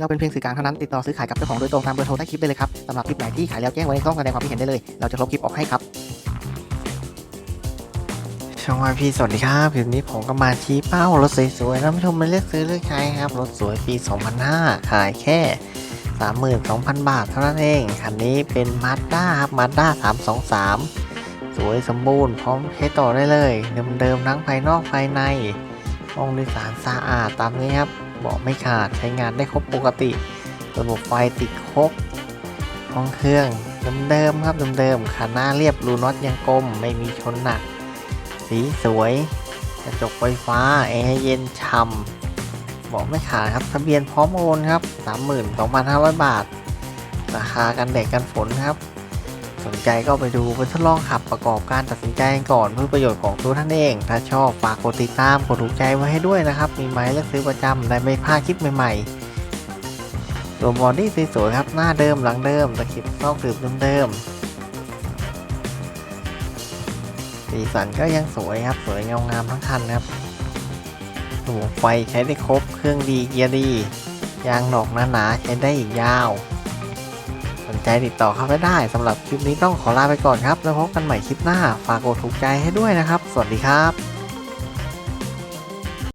เราเป็นเพียงสื่อกลางเท่านั้นติดต่อซื้อขายกับเจ้าของโดยตรงตามเบอร์โทรใต้คลิปได้เลยครับสำหรับคลิปไหนที่ขายแล้วแจ้งไว้ในช่องแสดงความคิดเห็นได้เลย เราจะลบคลิปออกให้ครับ ช่องวายพี่สวัสดีครับคลิปนี้ผมก็มาชี้เป้ารถสวยๆนผู้ชมมาเลือกซื้อเลือกใช้ครับ รถสวยปี 2005 ขายแค่ 32,000 บาทเท่านั้นเอง คันนี้เป็น Mazda ครับ Mazda 323 สวยสมบูรณ์พร้อมใช้ต่อได้เลย เดิมๆทั้งภายนอกภายในห้องโดยสารสะอาดตามนี้ครับ เบาะไม่ขาดใช้งานได้ครบปกติ ระบบไฟติดครบห้องเครื่องเดิมๆครับเดิมๆขาหน้าเรียบรูน็อตยังกลมไม่มีชนหนัก สีสวย กระจกไฟฟ้าแอร์เย็นช่ำเบาะไม่ขาดครับทะเบียนพร้อมโอนครับ 32,500 บาท ราคากันแดดกันฝนครับ สนใจก็ไปดูไปทดลองขับประกอบการตัดสินใจก่อนเพื่อประโยชน์ของตัวท่านเอง ถ้าชอบฝากกดติดตามกดถูกใจไว้ให้ด้วยนะครับ มีไม้เลือกซื้อประจำได้ไม่พลาดคลิปใหม่ๆส่วบอดี้สวยๆครับหน้าเดิมหลังเดิมตะขิบซอกสืบเดิมๆสีสันก็ยังสวยครับสวยเงางามทั้งคันครับระบบไฟใช้ได้ครบเครื่องดีเกียร์ดียางดอกหนาๆใช้ได้อีกยาว นใจติดต่อเข้าไปได้สำหรับคลิปนี้ต้องขอลาไปก่อนครับ แล้วพบกันใหม่คลิปหน้า ฝากกดถูกใจให้ด้วยนะครับ สวัสดีครับ